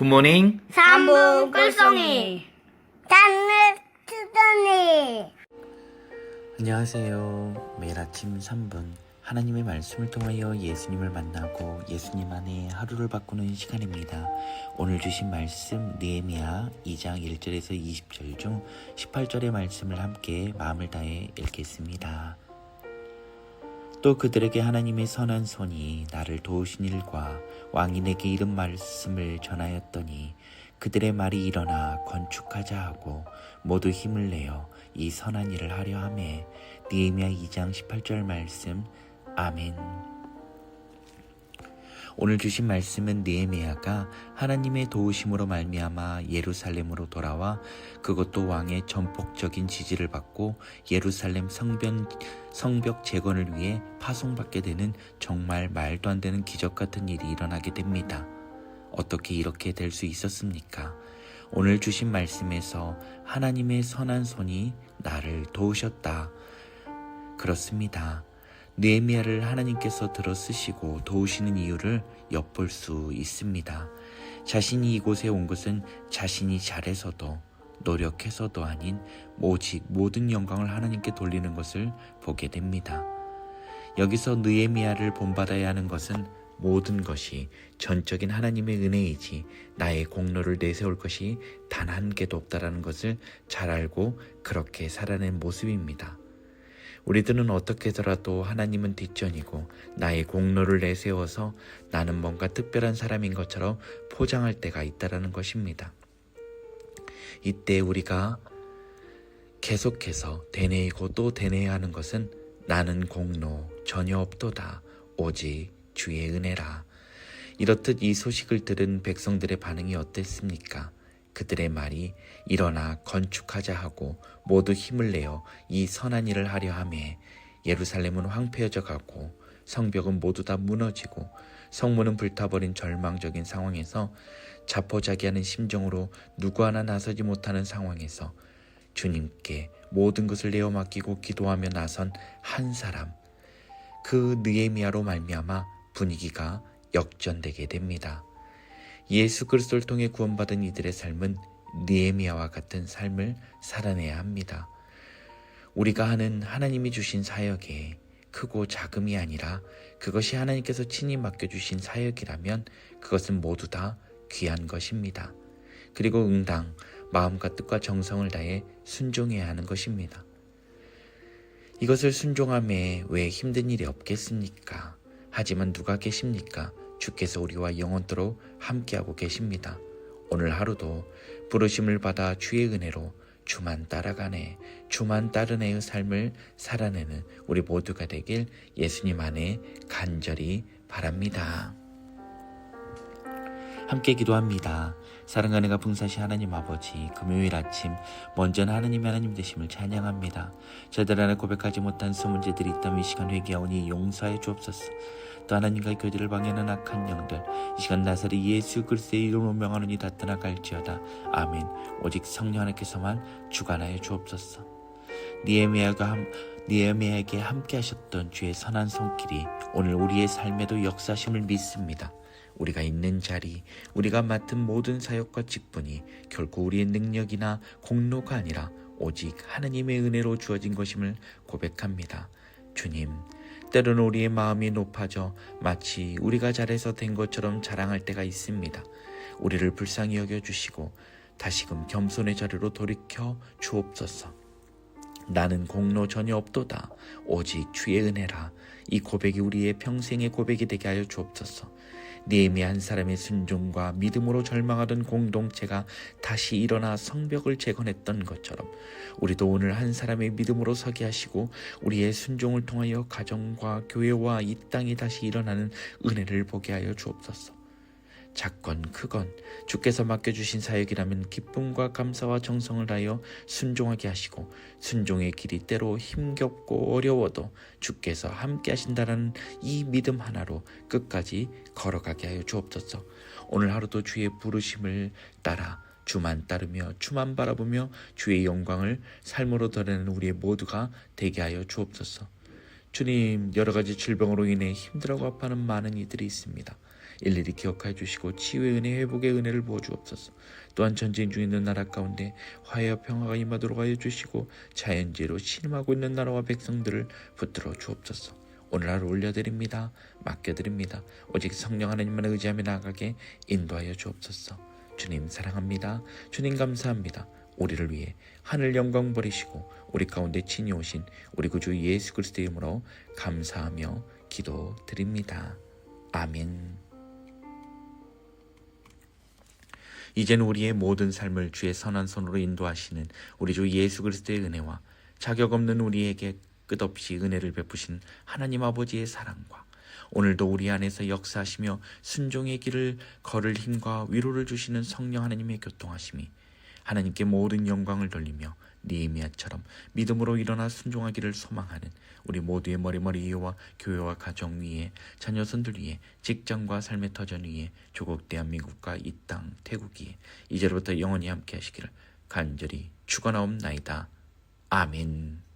굿모닝. 삼분 꿀송이 단물 투don이 안녕하세요. 매일 아침 3분 하나님의 말씀을 통하여 예수님을 만나고 예수님 안에 하루를 바꾸는 시간입니다. 오늘 주신 말씀 느헤미야 2장 1절에서 20절 중 18절의 말씀을 함께 마음을 다해 읽겠습니다. 또 그들에게 하나님의 선한 손이 나를 도우신 일과 왕이 내게 이른 말씀을 전하였더니 그들의 말이 일어나 건축하자 하고 모두 힘을 내어 이 선한 일을 하려 함에 느헤미야 2장 18절 말씀 아멘. 오늘 주신 말씀은 느헤미야가 하나님의 도우심으로 말미암아 예루살렘으로 돌아와 그것도 왕의 전폭적인 지지를 받고 예루살렘 성변 성벽 재건을 위해 파송받게 되는 정말 말도 안 되는 기적 같은 일이 일어나게 됩니다. 어떻게 이렇게 될 수 있었습니까? 오늘 주신 말씀에서 하나님의 선한 손이 나를 도우셨다. 그렇습니다. 느헤미야를 하나님께서 들어 쓰시고 도우시는 이유를 엿볼 수 있습니다. 자신이 이곳에 온 것은 자신이 잘해서도 노력해서도 아닌 오직 모든 영광을 하나님께 돌리는 것을 보게 됩니다. 여기서 느헤미야를 본받아야 하는 것은 모든 것이 전적인 하나님의 은혜이지 나의 공로를 내세울 것이 단 한 개도 없다라는 것을 잘 알고 그렇게 살아낸 모습입니다. 우리들은 어떻게 해서라도 하나님은 뒷전이고 나의 공로를 내세워서 나는 뭔가 특별한 사람인 것처럼 포장할 때가 있다라는 것입니다. 이때 우리가 계속해서 되뇌이고 또 되뇌야 하는 것은 나는 공로 전혀 없도다 오직 주의 은혜라. 이렇듯 이 소식을 들은 백성들의 반응이 어땠습니까? 그들의 말이 일어나 건축하자 하고 모두 힘을 내어 이 선한 일을 하려 함에 예루살렘은 황폐해져 가고 성벽은 모두 다 무너지고 성문은 불타버린 절망적인 상황에서 자포자기하는 심정으로 누구 하나 나서지 못하는 상황에서 주님께 모든 것을 내어 맡기고 기도하며 나선 한 사람 그 느헤미야로 말미암아 분위기가 역전되게 됩니다. 예수 그리스도를 통해 구원받은 이들의 삶은 느헤미야와 같은 삶을 살아내야 합니다. 우리가 하는 하나님이 주신 사역에 크고 작음이 아니라 그것이 하나님께서 친히 맡겨주신 사역이라면 그것은 모두 다 귀한 것입니다. 그리고 응당 마음과 뜻과 정성을 다해 순종해야 하는 것입니다. 이것을 순종함에 왜 힘든 일이 없겠습니까? 하지만 누가 계십니까? 주께서 우리와 영원토록 함께하고 계십니다. 오늘 하루도 부르심을 받아 주의 은혜로 주만 따라가네, 주만 따르네의 삶을 살아내는 우리 모두가 되길 예수님 안에 간절히 바랍니다. 함께 기도합니다. 사랑하는 가 풍사시 하나님 아버지 금요일 아침 먼저는 하나님 하나님 되심을 찬양합니다. 저들 안에 고백하지 못한 수문제들이 있다면 이 시간 회개하오니 용서해 주옵소서. 또 하나님과 교제를 방해하는 악한 영들 이 시간 나사리 예수 그리스도의 이름으로 명하노니 다 떠나갈지어다. 아멘. 오직 성령 하나님께서만 주관하여 주옵소서. 니에미아가 함, 니에미아에게 함께 하셨던 주의 선한 손길이 오늘 우리의 삶에도 역사심을 믿습니다. 우리가 있는 자리, 우리가 맡은 모든 사역과 직분이 결코 우리의 능력이나 공로가 아니라 오직 하느님의 은혜로 주어진 것임을 고백합니다. 주님, 때로는 우리의 마음이 높아져 마치 우리가 잘해서 된 것처럼 자랑할 때가 있습니다. 우리를 불쌍히 여겨 주시고 다시금 겸손의 자리로 돌이켜 주옵소서. 나는 공로 전혀 없도다. 오직 주의 은혜라. 이 고백이 우리의 평생의 고백이 되게 하여 주옵소서. 니에미 한 사람의 순종과 믿음으로 절망하던 공동체가 다시 일어나 성벽을 재건했던 것처럼 우리도 오늘 한 사람의 믿음으로 서게 하시고 우리의 순종을 통하여 가정과 교회와 이 땅이 다시 일어나는 은혜를 보게 하여 주옵소서. 작건 크건 주께서 맡겨주신 사역이라면 기쁨과 감사와 정성을 다하여 순종하게 하시고 순종의 길이 때로 힘겹고 어려워도 주께서 함께 하신다라는 이 믿음 하나로 끝까지 걸어가게 하여 주옵소서 오늘 하루도 주의 부르심을 따라 주만 따르며 주만 바라보며 주의 영광을 삶으로 드러내는 우리 모두가 되게 하여 주옵소서 주님 여러 가지 질병으로 인해 힘들어하고 아파하는 많은 이들이 있습니다. 일일이 기억하여 주시고 치유의 은혜 회복의 은혜를 부어 주옵소서. 또한 전쟁 중에 있는 나라 가운데 화해와 평화가 임하도록 하여 주시고 자연재해로 신음하고 있는 나라와 백성들을 붙들어 주옵소서. 오늘 하루 올려드립니다. 맡겨드립니다. 오직 성령 하나님만 의지하며 나아가게 인도하여 주옵소서. 주님 사랑합니다. 주님 감사합니다. 우리를 위해 하늘 영광 버리시고 우리 가운데 친히 오신 우리 구주 예수 그리스도의 이름으로 감사하며 기도드립니다. 아멘. 이제는 우리의 모든 삶을 주의 선한 손으로 인도하시는 우리 주 예수 그리스도의 은혜와 자격 없는 우리에게 끝없이 은혜를 베푸신 하나님 아버지의 사랑과 오늘도 우리 안에서 역사하시며 순종의 길을 걸을 힘과 위로를 주시는 성령 하나님의 교통하심이 하나님께 모든 영광을 돌리며 니에미아처럼 믿음으로 일어나 순종하기를 소망하는 우리 모두의 머리머리 위와 교회와 가정 위에 자녀손들 위에 직장과 삶의 터전 위에 조국 대한민국과 이 땅 태국 위에 이제로부터 영원히 함께 하시기를 간절히 축원하옵나이다. 아멘.